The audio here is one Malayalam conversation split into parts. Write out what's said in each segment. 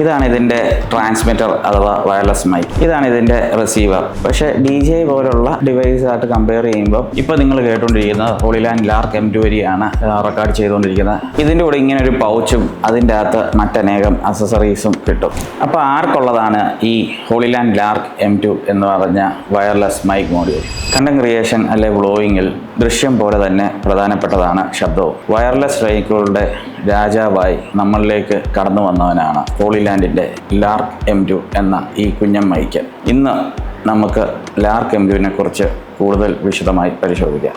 ഇതാണ് ഇതിന്റെ ട്രാൻസ്മിറ്റർ അഥവാ വയർലെസ് മൈക്ക് ഇതാണ് ഇതിന്റെ റിസീവർ പക്ഷേ ഡി ജെ പോലുള്ള ഡിവൈസ് ആയിട്ട് കമ്പയർ ചെയ്യുമ്പോൾ ഇപ്പോൾ നിങ്ങൾ കേട്ടുകൊണ്ടിരിക്കുന്നത് ഹോളിലാൻഡ് ലാർക്ക് എം വരിയാണ് റെക്കോർഡ് ചെയ്തുകൊണ്ടിരിക്കുന്നത്. ഇതിന്റെ കൂടെ ഇങ്ങനെ ഒരു പൗച്ചും അതിന്റെ അകത്ത് മറ്റനേകം അസസറീസും കിട്ടും. അപ്പോൾ ആർക്കുള്ളതാണ് ഈ ഹോളിലാൻഡ് ലാർക്ക് എം ടു എന്ന് പറഞ്ഞ wireless mic module content creation അല്ലെ വ്ലോയിങ്ങിൽ ദൃശ്യം പോലെ തന്നെ പ്രധാനപ്പെട്ടതാണ് ശബ്ദവും. വയർലെസ് മൈക്കുകളുടെ രാജാവായി നമ്മളിലേക്ക് കടന്നു വന്നവനാണ് ഹോളിലാൻഡിന്റെ ലാർക്ക് എം ടു എന്ന ഈ കുഞ്ഞൻ മൈക്ക് ഇന്ന് നമുക്ക് ലാർക്ക് എം ടുവിനെ കുറിച്ച് കൂടുതൽ വിശദമായി പരിശോധിക്കാം.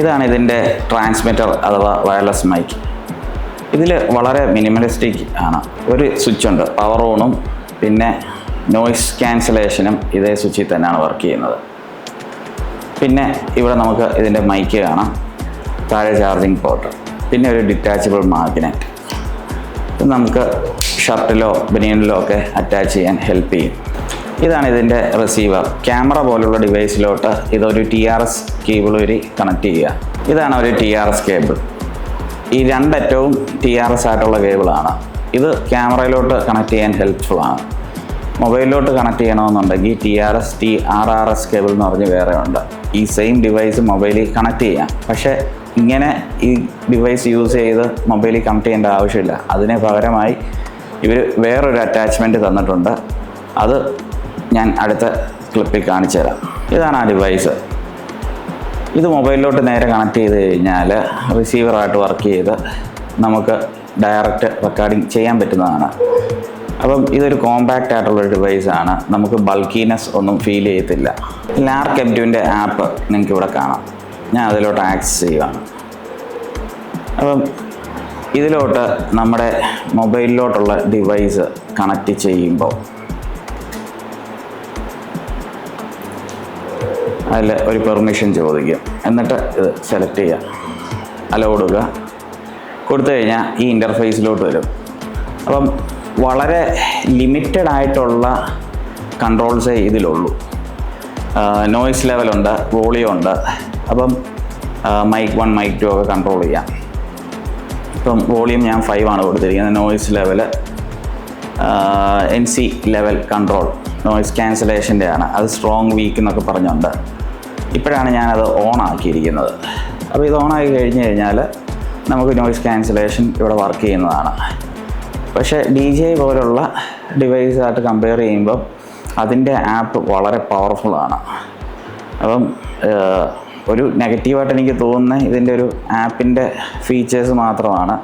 ഇതാണ് ഇതിന്റെ ട്രാൻസ്മിറ്റർ അഥവാ വയർലെസ് മൈക്ക്. ഇതിൽ വളരെ മിനിമലിസ്റ്റിക് ആണ്. ഒരു സ്വിച്ച് ഉണ്ട് പവർ ഓണും പിന്നെ നോയ്സ് ക്യാൻസലേഷനും ഇതേ സ്വിച്ചിൽ തന്നെയാണ് വർക്ക് ചെയ്യുന്നത്. പിന്നെ ഇവിടെ നമുക്ക് ഇതിന്റെ മൈക്ക് കാണാം. താഴെ ചാർജിങ് പോർട്ട് പിന്നെ ഒരു ഡിറ്റാച്ചബിൾ മാഗ്നറ്റ് ഇത് നമുക്ക് ഷർട്ടിലോ ബനിയനിലോ ഒക്കെ അറ്റാച്ച് ചെയ്യാൻ ഹെൽപ്പ് ചെയ്യും. ഇതാണ് ഇതിന്റെ റിസീവർ ക്യാമറ പോലുള്ള ഡിവൈസിലോട്ട് ഇതൊരു ടി ആർ എസ് കേബിൾ വഴി കണക്ട് ചെയ്യുക. ഇതാണ് ഒരു ടി ആർ എസ് കേബിൾ ഈ രണ്ടറ്റവും ടി ആർ എസ് ആയിട്ടുള്ള കേബിളാണ് ഇത് ക്യാമറയിലോട്ട് കണക്ട് ചെയ്യാൻ ഹെൽപ്ഫുൾ ആണ്. മൊബൈലിലോട്ട് കണക്ട് ചെയ്യണമെന്നുണ്ടെങ്കിൽ T R S T R R S cable എന്ന് പറഞ്ഞ് വേറെ ഉണ്ട്. ഈ സെയിം ഡിവൈസ് മൊബൈലിൽ കണക്ട് ചെയ്യാം. പക്ഷേ ഇങ്ങനെ ഈ ഡിവൈസ് യൂസ് ചെയ്ത് മൊബൈലിൽ കണക്ട് ചെയ്യേണ്ട ആവശ്യമില്ല. അതിന് പകരമായി ഇവർ വേറൊരു അറ്റാച്ച്മെന്റ് തന്നിട്ടുണ്ട്. അത് ഞാൻ അടുത്ത ക്ലിപ്പിൽ കാണിച്ചു തരാം. ഇതാണ് ആ ഡിവൈസ് ഇത് മൊബൈലിലോട്ട് നേരെ കണക്ട് ചെയ്ത് കഴിഞ്ഞാൽ റിസീവറായിട്ട് വർക്ക് ചെയ്ത് നമുക്ക് ഡയറക്റ്റ് റെക്കോർഡിംഗ് ചെയ്യാൻ പറ്റുന്നതാണ്. അപ്പം ഇതൊരു കോമ്പാക്റ്റ് ആയിട്ടുള്ള ഒരു ഡിവൈസ് ആണ്. നമുക്ക് ബൾക്കിനെസ് ഒന്നും ഫീൽ ചെയ്യത്തില്ല. ലാർക്ക് കെബ്ഡ്യൂവിന്റെ ആപ്പ് നിങ്ങൾക്ക് ഇവിടെ കാണാം. ഞാൻ അതിലോട്ട് ആക്സസ് ചെയ്യുകയാണ് അപ്പം ഇതിലോട്ട് നമ്മുടെ മൊബൈലിലോട്ടുള്ള ഡിവൈസ് കണക്റ്റ് ചെയ്യുമ്പോൾ അതിൽ ഒരു പെർമിഷൻ ചോദിക്കും. എന്നിട്ട് ഇത് സെലക്ട് ചെയ്യുക. അലോ കൊടുക്കുക കൊടുത്തു കഴിഞ്ഞാൽ ഈ ഇന്റർഫേസിലോട്ട് വരും. അപ്പം വളരെ ലിമിറ്റഡ് ആയിട്ടുള്ള കൺട്രോൾസേ ഇതിലുള്ളൂ. നോയ്സ് ലെവലുണ്ട് വോളിയം ഉണ്ട് അപ്പം മൈക്ക് വൺ മൈക്ക് ടു ഒക്കെ കൺട്രോൾ ചെയ്യാം. ഇപ്പം വോളിയം ഞാൻ ഫൈവ് ആണ് കൊടുത്തിരിക്കുന്നത്. Noise level N C level control noise ക്യാൻസലേഷന്റെ ആണ്. അത് സ്ട്രോങ് വീക്ക് എന്നൊക്കെ പറഞ്ഞുണ്ട് ഇപ്പോഴാണ് ഞാനത് ഓൺ ആക്കിയിരിക്കുന്നത്. അപ്പോൾ ഇത് ഓൺ ആക്കി കഴിഞ്ഞ് കഴിഞ്ഞാൽ നമുക്ക് നോയ്സ് ക്യാൻസലേഷൻ ഇവിടെ വർക്ക് ചെയ്യുന്നതാണ്. പക്ഷേ ഡി ജെ പോലുള്ള ഡിവൈസായിട്ട് കമ്പയർ ചെയ്യുമ്പോൾ അതിന്റെ ആപ്പ് വളരെ പവർഫുള്ളാണ്. അപ്പം ഒരു നെഗറ്റീവായിട്ട് എനിക്ക് തോന്നുന്ന ഇതിന്റെ ഒരു ആപ്പിന്റെ ഫീച്ചേഴ്സ് മാത്രമാണ്.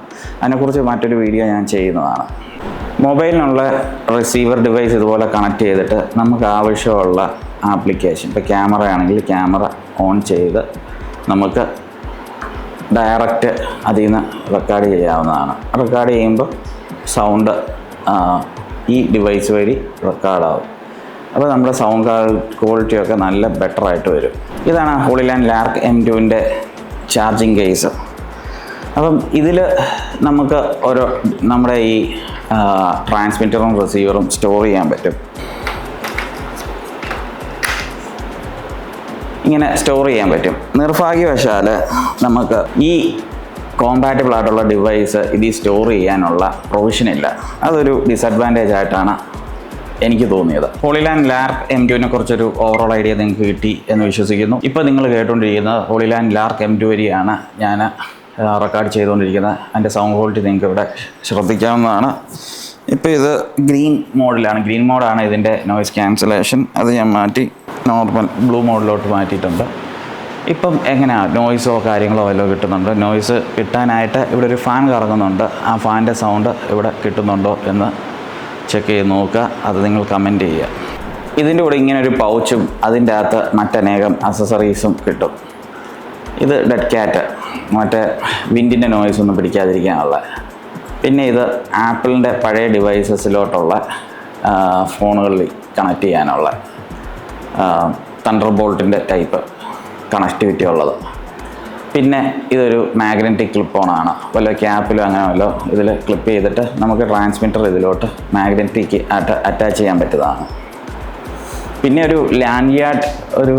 അതിനെക്കുറിച്ച് മറ്റൊരു വീഡിയോ ഞാൻ ചെയ്യുന്നതാണ്. മൊബൈലിനുള്ള റിസീവർ ഡിവൈസ് ഇതുപോലെ കണക്ട് ചെയ്തിട്ട് നമുക്ക് ആവശ്യമുള്ള ആപ്ലിക്കേഷൻ ഇപ്പോൾ ക്യാമറ ആണെങ്കിൽ ക്യാമറ ഓൺ ചെയ്ത് നമുക്ക് ഡയറക്റ്റ് അതിൽ നിന്ന് റെക്കോർഡ് ചെയ്യാവുന്നതാണ്. റെക്കോർഡ് ചെയ്യുമ്പോൾ സൗണ്ട് ഈ ഡിവൈസ് വഴി റെക്കോർഡാവും അപ്പോൾ നമ്മുടെ സൗണ്ട് ക്വാളിറ്റി ഒക്കെ നല്ല ബെറ്ററായിട്ട് വരും. ഇതാണ് ഹോളിലാൻഡ് ലാർക്ക് എം ടുവിന്റെ ചാർജിങ് കേസ് അപ്പം ഇതിൽ നമുക്ക് ഓരോ നമ്മുടെ ഈ ട്രാൻസ്മിറ്ററും റിസീവറും സ്റ്റോർ ചെയ്യാൻ പറ്റും. ഇങ്ങനെ സ്റ്റോർ ചെയ്യാൻ പറ്റും. നിർഭാഗ്യവശാൽ നമുക്ക് ഈ കോമ്പാറ്റബിൾ ആയിട്ടുള്ള ഡിവൈസ് ഇതിൽ സ്റ്റോർ ചെയ്യാനുള്ള പ്രൊവിഷൻ ഇല്ല. അതൊരു ഡിസഡ്വാന്റേജ് ആയിട്ടാണ് എനിക്ക് തോന്നിയത്. ഹോളിലാൻഡ് ലാർക്ക് എം ടുവിനെ കുറിച്ചൊരു ഓവറോൾ ഐഡിയ നിങ്ങൾക്ക് കിട്ടി എന്ന് വിശ്വസിക്കുന്നു. ഇപ്പോൾ നിങ്ങൾ കേട്ടുകൊണ്ടിരിക്കുന്നത് ഹോളിലാൻഡ് ലാർക്ക് എം ടു വരിയാണ് ഞാൻ റെക്കോർഡ് ചെയ്തുകൊണ്ടിരിക്കുന്നത്. അതിന്റെ സൗണ്ട് ക്വാളിറ്റി നിങ്ങൾക്ക് ഇവിടെ ശ്രദ്ധിക്കാവുന്നതാണ്. ഇപ്പോൾ ഇത് ഗ്രീൻ മോഡിലാണ് ഗ്രീൻ മോഡാണ് ഇതിന്റെ നോയ്സ് ക്യാൻസലേഷൻ അത് ഞാൻ മാറ്റി നോർമൽ ബ്ലൂ മോഡിലോട്ട് മാറ്റിയിട്ടുണ്ട്. ഇപ്പം എങ്ങനെയാണ് നോയ്സോ കാര്യങ്ങളോ വല്ലതും കിട്ടുന്നുണ്ട്? നോയ്സ് കിട്ടാനായിട്ട് ഇവിടെ ഒരു ഫാൻ കറങ്ങുന്നുണ്ട്. ആ ഫാനിന്റെ സൗണ്ട് ഇവിടെ കിട്ടുന്നുണ്ടോ എന്ന് ചെക്ക് ചെയ്ത് നോക്കുക. അത് നിങ്ങൾ കമന്റ് ചെയ്യുക. ഇതിന്റെ കൂടെ ഇങ്ങനെ ഒരു പൗച്ചും അതിന്റെ അകത്ത് മറ്റനേകം അസസറീസും കിട്ടും. ഇത് ഡെഡ് ക്യാറ്റ് മറ്റേ വിൻഡിന്റെ നോയ്സ് ഒന്നും പിടിക്കാതിരിക്കാനുള്ള. പിന്നെ ഇത് ആപ്പിളിന്റെ പഴയ ഡിവൈസസിലോട്ടുള്ള ഫോണുകളിൽ കണക്ട് ചെയ്യാനുള്ള തണ്ടർ ബോൾട്ടിന്റെ ടൈപ്പ് കണക്ടിവിറ്റി ഉള്ളത്. പിന്നെ ഇതൊരു മാഗ്നറ്റിക് ക്ലിപ്പ് ഓൺ ആണ്. വല്ല ക്യാപ്പിലോ അങ്ങനെ വല്ലോ ഇതിൽ ക്ലിപ്പ് ചെയ്തിട്ട് നമുക്ക് ട്രാൻസ്മിറ്റർ ഇതിലോട്ട് മാഗ്നറ്റിക് അറ്റാച്ച് ചെയ്യാൻ പറ്റുന്നതാണ്. പിന്നെ ഒരു ലാൻഡ് യാർഡ് ഒരു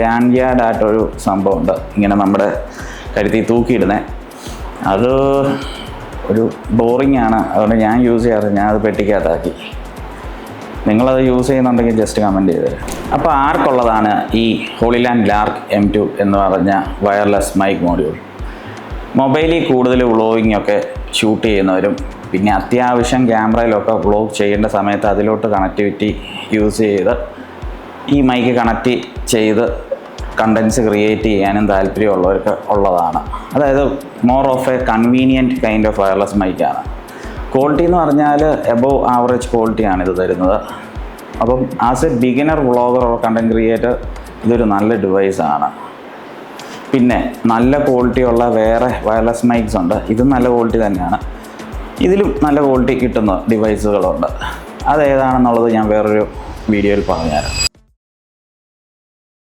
ലാൻഡ് യാർഡ് ആയിട്ടൊരു സംഭവമുണ്ട്. ഇങ്ങനെ നമ്മുടെ കരുത്തി തൂക്കിയിടുന്നത് അത് ഒരു ബോറിംഗ് ആണ്. അതുകൊണ്ട് ഞാൻ യൂസ് ചെയ്യാറ് ഞാൻ അത് പെട്ടിക്കകത്താക്കി. നിങ്ങളത് യൂസ് ചെയ്യുന്നുണ്ടെങ്കിൽ ജസ്റ്റ് കമന്റ് ചെയ്ത് അപ്പോൾ ആർക്കുള്ളതാണ് ഈ ഹോളിലാൻഡ് ലാർക്ക് എം ടു എന്ന് പറഞ്ഞ വയർലെസ് മൈക്ക് മോഡ്യൂൾ മൊബൈലിൽ കൂടുതൽ വ്ളോഗിംഗ് ഒക്കെ ഷൂട്ട് ചെയ്യുന്നവരും പിന്നെ അത്യാവശ്യം ക്യാമറയിലൊക്കെ വ്ളോഗ് ചെയ്യേണ്ട സമയത്ത് അതിലോട്ട് കണക്ടിവിറ്റി യൂസ് ചെയ്ത് ഈ മൈക്ക് കണക്ട് ചെയ്ത് കണ്ടൻസ് ക്രിയേറ്റ് ചെയ്യാനും താല്പര്യമുള്ളവർക്ക് ഉള്ളതാണ്. അതായത് more of a convenient kind of wireless മൈക്കാണ് quality എന്ന് പറഞ്ഞാൽ എബോവ് ആവറേജ് ക്വാളിറ്റിയാണ് ഇത് തരുന്നത്. അപ്പം as a beginner vlogger or content creator ഇതൊരു നല്ല ഡിവൈസാണ് പിന്നെ നല്ല ക്വാളിറ്റിയുള്ള വേറെ വയർലെസ് മൈക്സ് ഉണ്ട്. ഇതും നല്ല ക്വാളിറ്റി തന്നെയാണ്. ഇതിലും നല്ല ക്വാളിറ്റി കിട്ടുന്ന ഡിവൈസുകളുണ്ട് അതേതാണെന്നുള്ളത് ഞാൻ വേറൊരു വീഡിയോയിൽ പറഞ്ഞുതരാം.